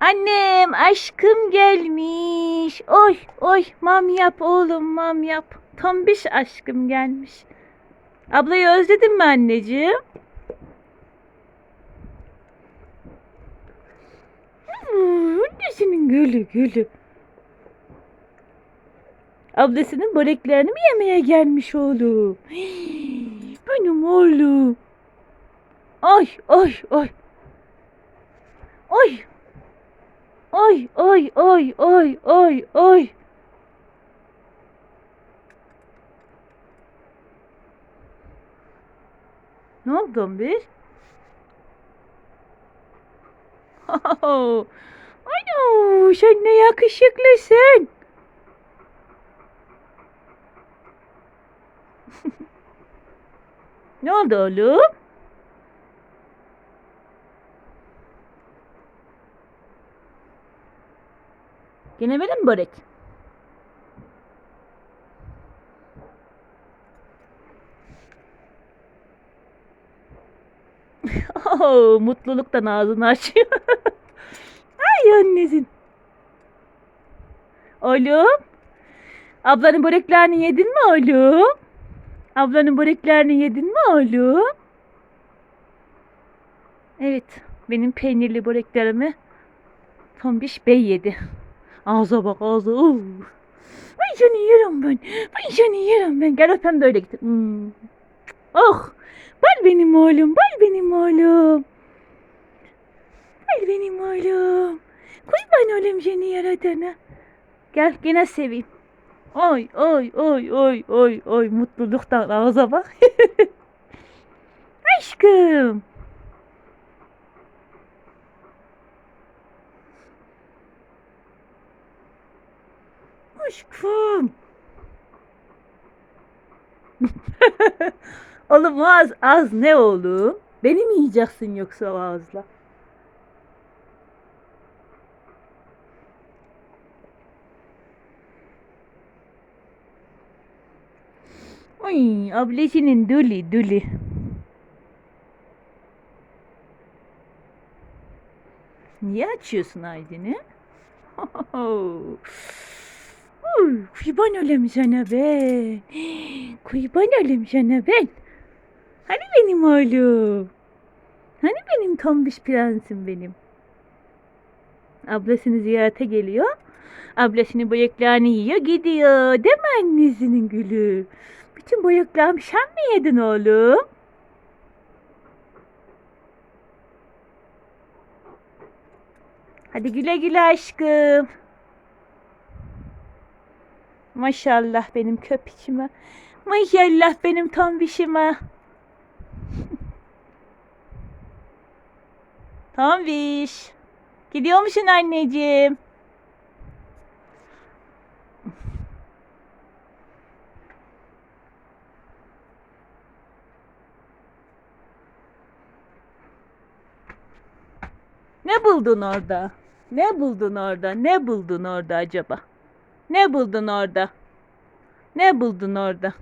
Annem aşkım gelmiş. Oy oy mam yap oğlum mam yap. Tombiş aşkım gelmiş. Ablayı özledin mi anneciğim? Hmm, Annesinin gülü gülü. Ablasının böreklerini mi yemeye gelmiş oğlum? Benim oğlum. Ay ay ay. Ay. Ay ay ay ay ay ay. Ne oldu bir? Ano, sen ne yakışıklısın. ne oldu oğlum? Gene böyle mi börek? Oh, mutluluktan ağzını açıyor. Ay annesin. Oğlum. Ablanın böreklerini yedin mi oğlum? Ablanın böreklerini yedin mi oğlum? Evet. Benim peynirli böreklerimi Tombiş Bey yedi. Ağza bak ağza. Ay seni yerim ben. Ay seni yerim ben. Gel öpem de öyle git. Hmm. Oh. Bal benim oğlum. Bal benim oğlum. Bal benim oğlum. Kurban oğlum seni yaradana. Gel gene seveyim. Oy oy oy oy oy oy mutluluktan ağza bak. Aşkım. Aşkım. oğlum az az ne oğlum? Beni mi yiyeceksin yoksa o ağızla? Ay ablasının duli duli. Niye açıyorsun Aydın'ı? Uy, Kurban olayım sana ben. Kurban olayım sana ben. Hani benim oğlum? Hani benim tombiş prensim benim? Ablasını ziyarete geliyor. Ablasının bıyıklarını yiyor gidiyor. Değil mi annesinin gülü? Bütün bıyıklarımı sen mi yedin oğlum? Hadi güle güle aşkım. Maşallah benim köpüçüme. Maşallah benim tombişime. Tombiş. Gidiyor musun anneciğim? Ne buldun orada? Ne buldun orada? Ne buldun orada acaba? Ne buldun orada? Ne buldun orada?